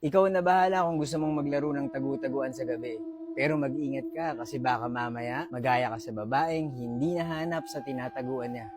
Ikaw na bahala kung gusto mong maglaro ng tagu-taguan sa gabi. Pero mag-ingat ka kasi baka mamaya magaya ka sa babaeng hindi nahanap sa tinataguan niya.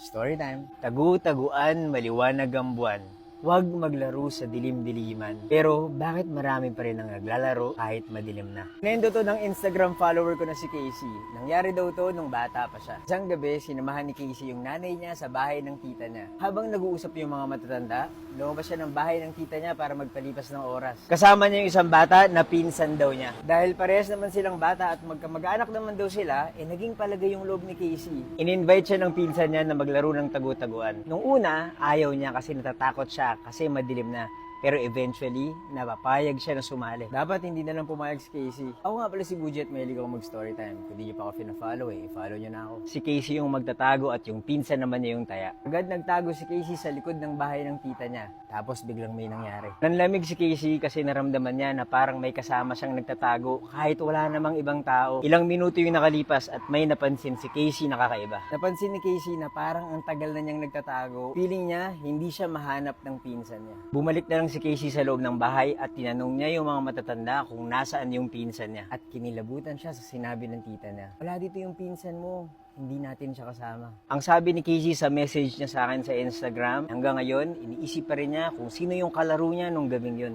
Story time. Tagu-taguan, maliwanag ang buwan. Huwag maglaro sa dilim-diliman. Pero bakit marami pa rin ang naglalaro kahit madilim na? Nendo to ng Instagram follower ko na si Casey. Nangyari daw to nung bata pa siya. Isang gabi, sinamahan ni Casey yung nanay niya sa bahay ng tita niya. Habang nag-uusap yung mga matatanda, lumabas siya ng bahay ng tita niya para magpalipas ng oras. Kasama niya yung isang bata na pinsan daw niya. Dahil parehas naman silang bata at magkamag-anak naman daw sila, eh naging palagay yung loob ni Casey. In-invite siya ng pinsan niya na maglaro ng tagu-taguan. Nung una, ayaw niya kasi natatakot siya kasi madilim na. Pero eventually, napapayag siya na sumali. Dapat hindi na lang pumayag si Casey. Ako nga pala si Budget, mahilig ako mag-story time. Kung di niyo pa ako fina-follow eh, follow niyo na ako. Si Casey yung magtatago at yung pinsan naman niya yung taya. Agad nagtago si Casey sa likod ng bahay ng tita niya. Tapos biglang may nangyari. Nanlamig si Casey kasi naramdaman niya na parang may kasama siyang nagtatago kahit wala namang ibang tao. Ilang minuto yung nakalipas at may napansin si Casey na kakaiba. Napansin ni Casey na parang ang tagal na niyang nagtatago. Feeling niya hindi siya mahanap ng pinsan niya. Bumalik na lang si Casey sa loob ng bahay at tinanong niya yung mga matatanda kung nasaan yung pinsan niya. At kinilabutan siya sa sinabi ng tita niya. Wala dito yung pinsan mo. Hindi natin siya kasama. Ang sabi ni Casey sa message niya sa akin sa Instagram, hanggang ngayon, iniisip pa rin niya kung sino yung kalaro niya nung gabing yun.